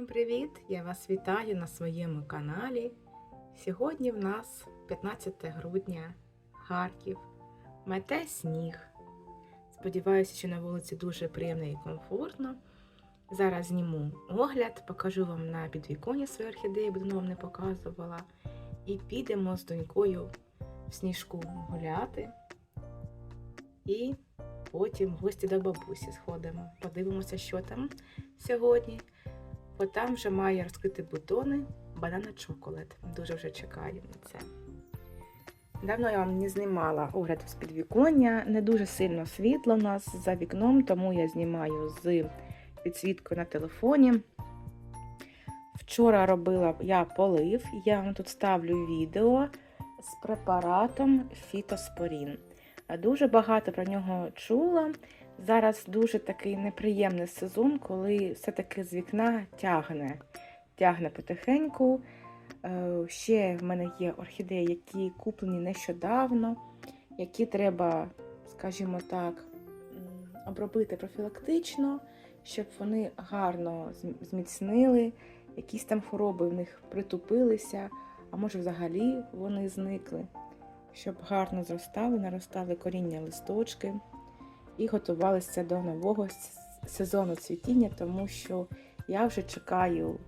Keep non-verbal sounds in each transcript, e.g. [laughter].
Всім привіт! Я вас вітаю на своєму каналі. Сьогодні в нас 15 грудня, Харків, мете сніг. Сподіваюся, що на вулиці дуже приємно і комфортно. Зараз зніму огляд, покажу вам на підвіконні свої орхідеї, давно вам не показувала. І підемо з донькою в сніжку гуляти. І потім в гості до бабусі сходимо. Подивимося, що там сьогодні. Бо там вже має розкрити бутони банана чоколад. Дуже вже чекаю на це. Давно я вам не знімала огляд з підвіконня. Не дуже сильно світло у нас за вікном, тому я знімаю з підсвіткою на телефоні. Вчора робила я полив, я вам тут ставлю відео з препаратом Фітоспорін. Дуже багато про нього чула. Зараз дуже такий неприємний сезон, коли все-таки з вікна тягне. Тягне потихеньку. Е, Ще в мене є орхідеї, які куплені нещодавно, які треба, скажімо так, обробити профілактично, щоб вони гарно зміцнили, якісь там хвороби в них притупилися, а може взагалі вони зникли, щоб гарно зростали, наростали коріння листочки і готувалися до нового сезону цвітіння, тому що я вже чекаю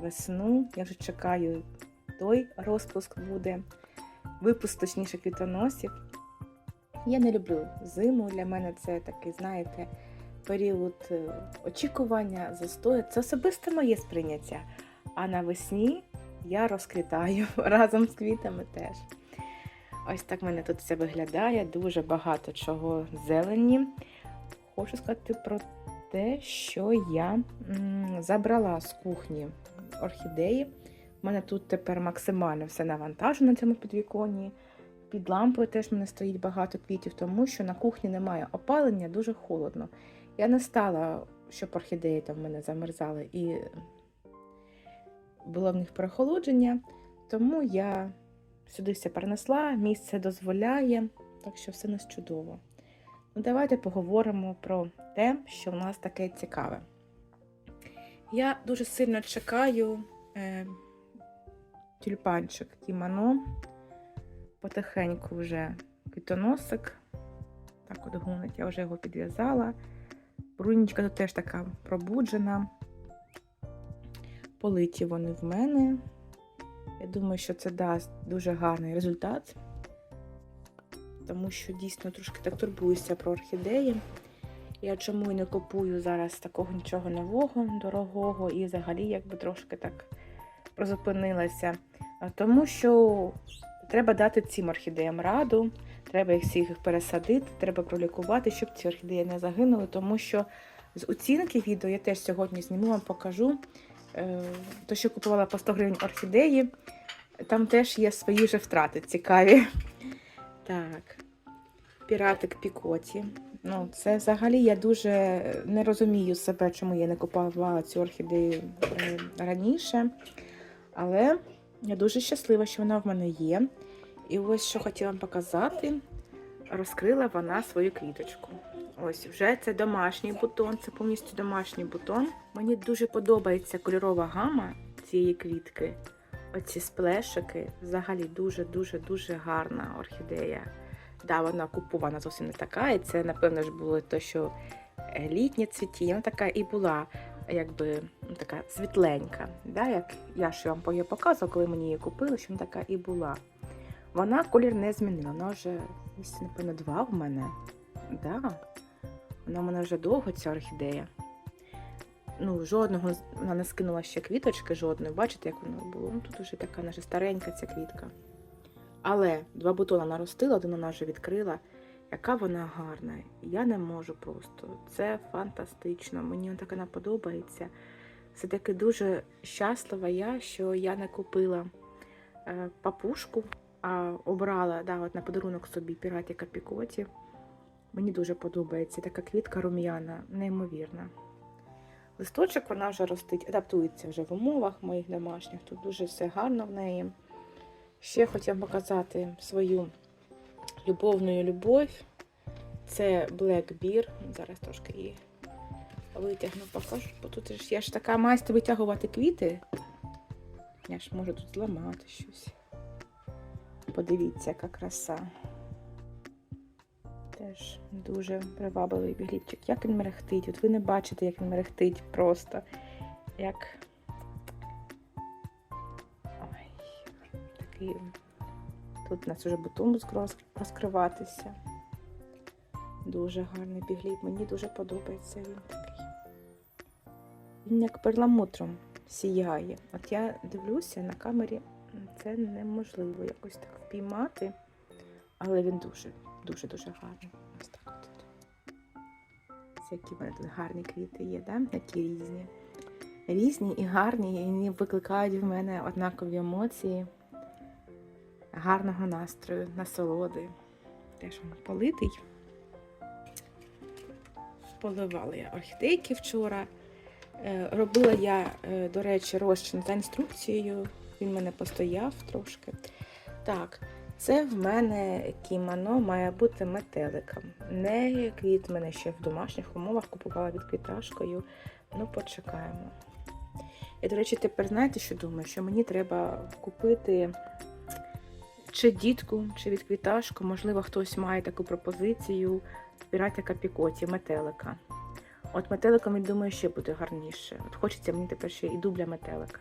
весну, я вже чекаю той розпуск буде, випуск точніше квітоносів. Я не люблю зиму. Для мене це такий, знаєте, період е, очікування, застою. Це особисто моє сприйняття. А навесні я розквітаю [laughs] разом з квітами теж. Ось так в мене тут все виглядає, дуже багато чого зелені. Хочу сказати про те, що я забрала з кухні орхідеї. У мене тут тепер максимально все навантажено на цьому підвіконні. Під лампою теж в мене стоїть багато квітів, тому що на кухні немає опалення, дуже холодно. Я не стала, щоб орхідеї там в мене замерзали і було в них переохолодження, тому я сюди все перенесла, місце дозволяє, так що все нас чудово. Ну, давайте поговоримо про те, що в нас таке цікаве. Я дуже сильно чекаю е, тюльпанчик Тімано. Потихеньку вже квітоносик. Так от гунить, я вже його підв'язала. Брунічка тут теж така пробуджена. Политі вони в мене. Я думаю, що це дасть дуже гарний результат, тому що дійсно трошки так турбуюся про орхідеї. Я чому і не купую зараз такого нічого нового, дорогого, і взагалі якби трошки так призупинилася. А Тому що треба дати цим орхідеям раду, треба їх всіх пересадити, треба пролікувати, щоб ці орхідеї не загинули, тому що з оцінки відео я теж сьогодні зніму, вам покажу. Е, То, що купувала по 100 гривень орхідеї, там теж є свої вже втрати цікаві. Так, піратик Пікоті. Ну, це взагалі я дуже не розумію себе, чому я не купувала цю орхідею е, раніше. Але я дуже щаслива, що вона в мене є. І ось що хотіла вам показати, розкрила вона свою квіточку. Ось вже це домашній бутон, це повністю домашній бутон. Мені дуже подобається кольорова гама цієї квітки. Оці сплешики взагалі дуже-дуже дуже гарна орхідея. Да, вона купована зовсім не така, і це, напевно, ж було те, що е, літнє цвітіння, вона така і була, якби ну, така світленька. Да, як я ж вам показувала, коли мені її купили, що вона така і була. Вона колір не змінила. Вона вже напевно, два в мене. Да. Вона в мене вже довго ця орхідея. Ну, жодного вона не скинула ще квіточки, жодної. Бачите, як воно було? Ну, тут вже така наша старенька ця квітка. Але два бутона наростила, один вона вже відкрила. Яка вона гарна. Я не можу просто. Це фантастично. Мені вона подобається. Все-таки дуже щаслива я, що я не купила е, папушку, а обрала да, от на подарунок собі піратіка Пікоті. Мені дуже подобається. Така квітка рум'яна, неймовірна. Листочок вона вже ростить, адаптується вже в умовах моїх домашніх. Тут дуже все гарно в неї. Ще хотіла показати свою любовну любов. Це Black Bear. Зараз трошки її Витягну, покажу, бо тут ж я ж така майстер витягувати квіти. Я ж можу тут зламати щось. Подивіться, яка краса. Теж дуже привабливий бігліпчик. Як він мерехтить? От ви не бачите, як він мерехтить просто. Як. Ой, такий. Тут у нас вже бутон розкриватися. Дуже гарний бігліп. Мені дуже подобається він такий. Він як перламутром сіяє. От я дивлюся на камері, це неможливо якось так впіймати, але він дуже, дуже, дуже гарний. Ось так. Це які в мене тут гарні квіти є, да? які різні. Різні і гарні, і вони викликають в мене однакові емоції, гарного настрою, насолоди. Теж він политий. Поливала я орхідейки вчора. Е, Робила я, е, до речі, розчин за інструкцією. Він мене постояв трошки. Так, це в мене кімоно має бути метеликом. Не квіт мене ще в домашніх умовах купувала від квіташкою. Ну, почекаємо. І, до речі, тепер знаєте, що думаю? Що мені треба купити чи дітку, чи від квіташку. Можливо, хтось має таку пропозицію піратика пікоті, метелика. От метеликом, я думаю, ще буде гарніше. От хочеться мені тепер ще і дубля метелика.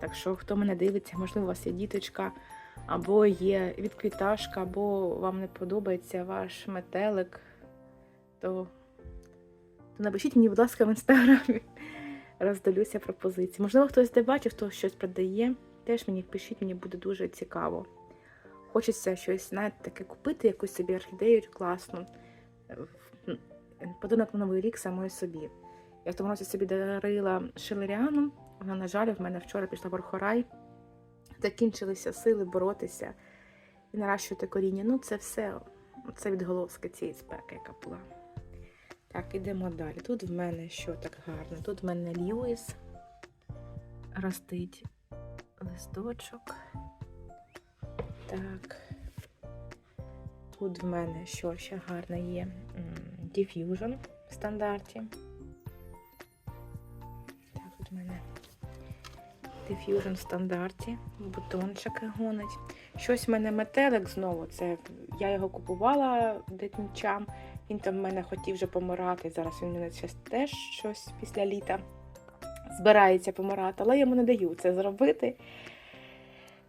Так що, хто мене дивиться, можливо, у вас є діточка, або є відквіташка, або вам не подобається ваш метелик, то, то напишіть мені, будь ласка, в інстаграмі. Роздалюся пропозиції. Можливо, хтось де бачив, хто щось продає. Теж мені пишіть, мені буде дуже цікаво. Хочеться щось, знаєте, таке купити, якусь собі орхідею класну. В- Подарунок на новий рік самої собі. Я в тому році собі дарила шелеріану. Вона, на жаль, в мене вчора пішла в орхорай. Закінчилися сили боротися і наращувати коріння. Ну, це все, це відголоски цієї спеки, яка була. Так, ідемо далі. Тут в мене що так гарно? Тут в мене Льюіс ростить листочок. Так. Тут в мене що ще гарне є? Diffusion в стандарті. Diffusion в стандарті. Бутончики гонить. Щось в мене метелик знову. Це я його купувала дитинчам. Він там в мене хотів вже помирати. Зараз він мене теж щось після літа збирається помирати, але я йому не даю це зробити.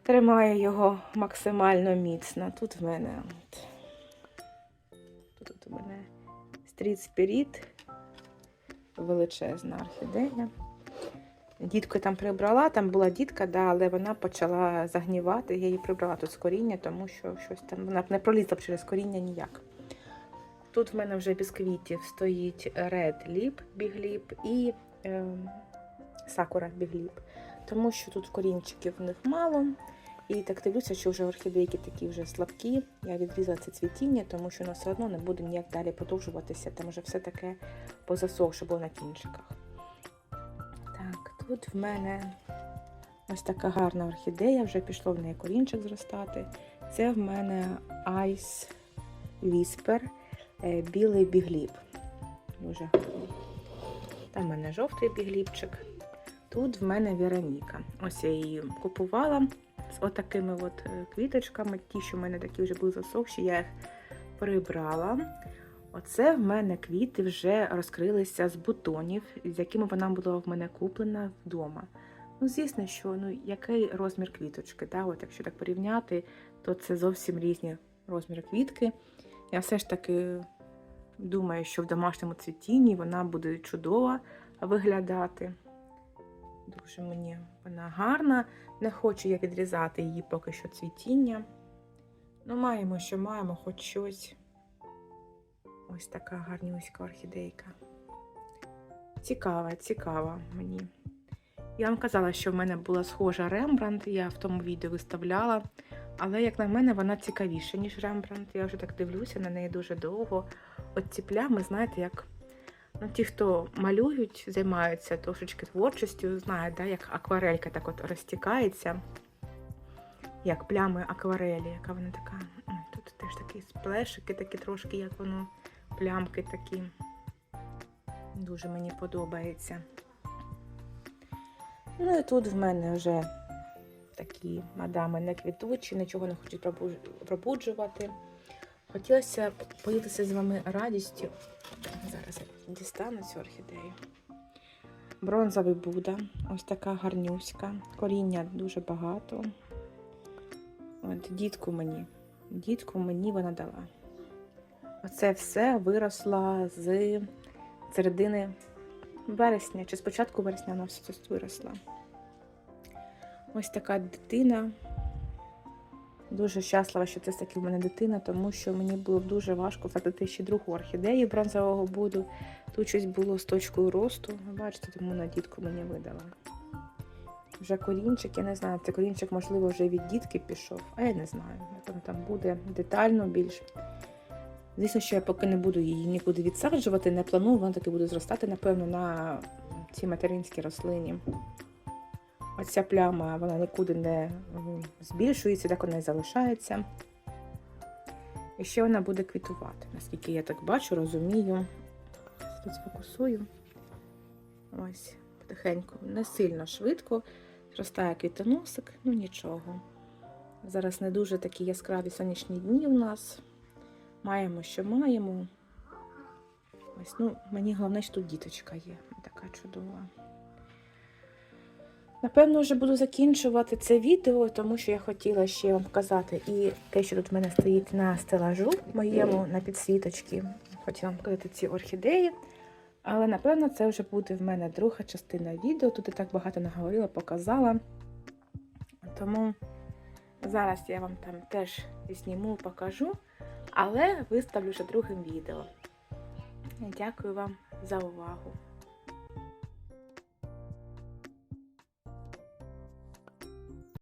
Тримаю його максимально міцно. Тут в мене от, тут у мене Street Spirit, величезна орхідея. Дітку там прибрала, там була дітка, да, але вона почала загнівати. Я її прибрала тут з коріння, тому що щось там вона не пролізла б через коріння ніяк. Тут в мене вже без квітів стоїть Red Lip, Big і е, Sakura Big. Тому що тут корінчиків в них мало. І так дивлюся, що вже орхідейки такі вже слабкі. Я відрізала це цвітіння, тому що воно все одно не буде ніяк далі продовжуватися. Там вже все таке позасохше було на кінчиках. Тут в мене ось така гарна орхідея, вже пішло в неї корінчик зростати. Це в мене Ice Whisper е, білий бігліп. Дуже. Там в мене жовтий бігліпчик. Тут в мене Вероніка. Ось я її купувала з отакими от е, квіточками. Ті, що в мене такі вже були засохші, я їх прибрала. Оце в мене квіти вже розкрилися з бутонів, з якими вона була в мене куплена вдома. Ну, звісно, що ну, який розмір квіточки. Да? От, якщо так порівняти, то це зовсім різні розміри квітки. Я все ж таки думаю, що в домашньому цвітінні вона буде чудово виглядати. Дуже мені вона гарна. Не хочу я відрізати її поки що цвітіння. Ну, маємо, що маємо, хоч щось. Ось така гарнюська орхідейка. Цікава, цікава мені. Я вам казала, що в мене була схожа Рембрандт, я в тому відео виставляла. Але, як на мене, вона цікавіша, ніж Рембрандт. Я вже так дивлюся на неї дуже довго. От ці плями, знаєте, як ну, ті, хто малюють, займаються трошечки творчістю, знають, да, як акварелька так от розтікається, як плями акварелі, яка вона така. Тут теж такі сплешики, такі трошки, як воно, плямки такі. Дуже мені подобається. Ну і тут в мене вже такі мадами не квітучі, нічого не хочуть пробуджувати. Хотілося поділитися з вами радістю. Зараз дістану цю орхідею. Бронзовий Буда, ось така гарнюська. Коріння дуже багато. От дітку мені. Дітку мені вона дала. Оце все виросло з середини вересня, чи з початку вересня вона все це виросла. Ось така дитина. Дуже щаслива, що це таки в мене дитина, тому що мені було дуже важко втратити ще другу орхідею бронзового буду. Тут щось було з точкою росту. Бачите, тому на дітку мені видала. Вже корінчик, я не знаю, це корінчик, можливо, вже від дітки пішов, а я не знаю, він там буде детально більш. Звісно, що я поки не буду її нікуди відсаджувати, не планую, вона таки буде зростати, напевно, на цій материнській рослині. Оця пляма вона нікуди не збільшується, так вона і залишається. І ще вона буде квітувати, наскільки я так бачу, розумію. Тут сфокусую. Ось, потихеньку, не сильно швидко. Зростає квітоносик, ну нічого. Зараз не дуже такі яскраві сонячні дні у нас. Маємо, що маємо. Ось, ну, мені головне, що тут діточка є. Така чудова. Напевно, вже буду закінчувати це відео, тому що я хотіла ще вам показати і те, що тут в мене стоїть на стелажу моєму на підсвіточці. Хотіла вам показати ці орхідеї. Але напевно це вже буде в мене друга частина відео. Тут я так багато наговорила, показала. Тому зараз я вам там теж зніму, покажу, але виставлю вже другим відео. Дякую вам за увагу.